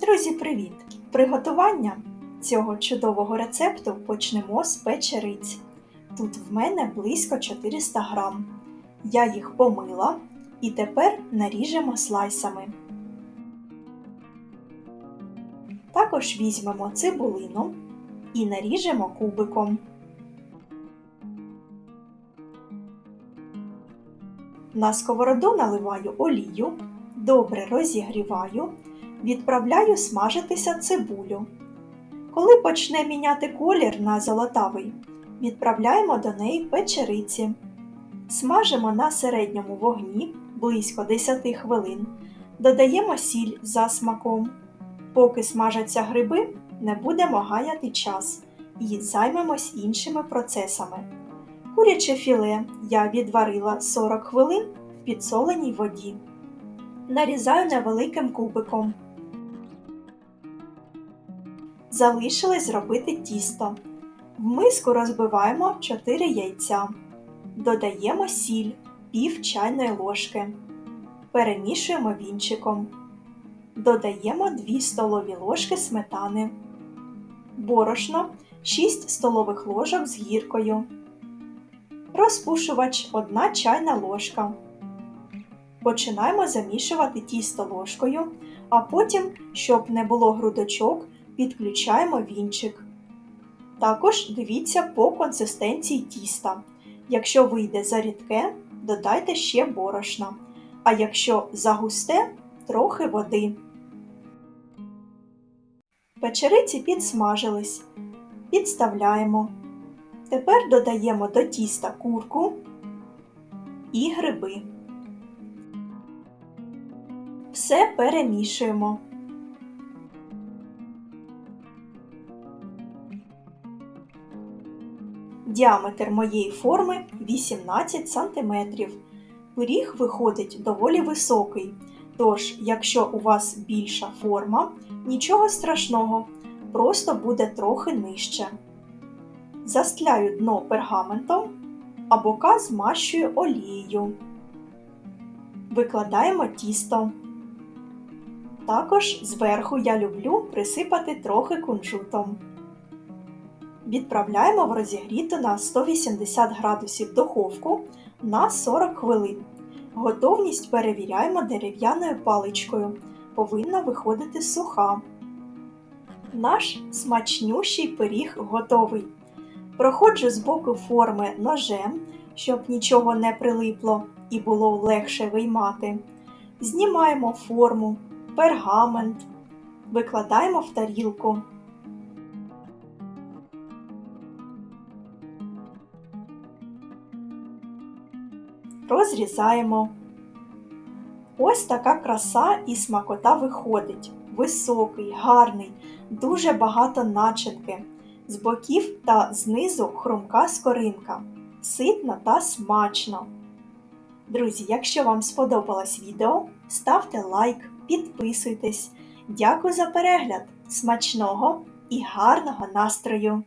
Друзі, привіт! Приготування цього чудового рецепту почнемо з печериць. Тут в мене близько 400 грам. Я їх помила і тепер наріжемо слайсами. Також візьмемо цибулину і наріжемо кубиком. На сковороду наливаю олію, добре розігріваю, відправляю смажитися цибулю. Коли почне міняти колір на золотавий, відправляємо до неї печериці. Смажимо на середньому вогні близько 10 хвилин. Додаємо сіль за смаком. Поки смажаться гриби, не будемо гаяти час і займемось іншими процесами. Куряче філе я відварила 40 хвилин в підсоленій воді. Нарізаю невеликим кубиком. Залишилось зробити тісто. В миску розбиваємо 4 яйця. Додаємо сіль пів чайної ложки. Перемішуємо вінчиком. Додаємо 2 столові ложки сметани. Борошно 6 столових ложок з гіркою. Розпушувач 1 чайна ложка. Починаємо замішувати тісто ложкою, а потім, щоб не було грудочок, підключаємо вінчик. Також дивіться по консистенції тіста. Якщо вийде зарідке, додайте ще борошна, а якщо загусте, трохи води. Печериці підсмажились. Підставляємо. Тепер додаємо до тіста курку і гриби. Все перемішуємо. Діаметр моєї форми 18 см. Пиріг виходить доволі високий, тож, якщо у вас більша форма, нічого страшного, просто буде трохи нижче. Застляю дно пергаментом, а бока змащую олією. Викладаємо тісто. Також зверху я люблю присипати трохи кунжутом. Відправляємо в розігріту на 180 градусів духовку на 40 хвилин. Готовність перевіряємо дерев'яною паличкою. Повинна виходити суха. Наш смачнющий пиріг готовий. Проходжу з боку форми ножем, щоб нічого не прилипло і було легше виймати. Знімаємо форму, пергамент, викладаємо в тарілку. Розрізаємо. Ось така краса і смакота виходить. Високий, гарний, дуже багато начинки. З боків та знизу хрумка скоринка. Ситно та смачно. Друзі, якщо вам сподобалось відео, ставте лайк, підписуйтесь. Дякую за перегляд! Смачного і гарного настрою!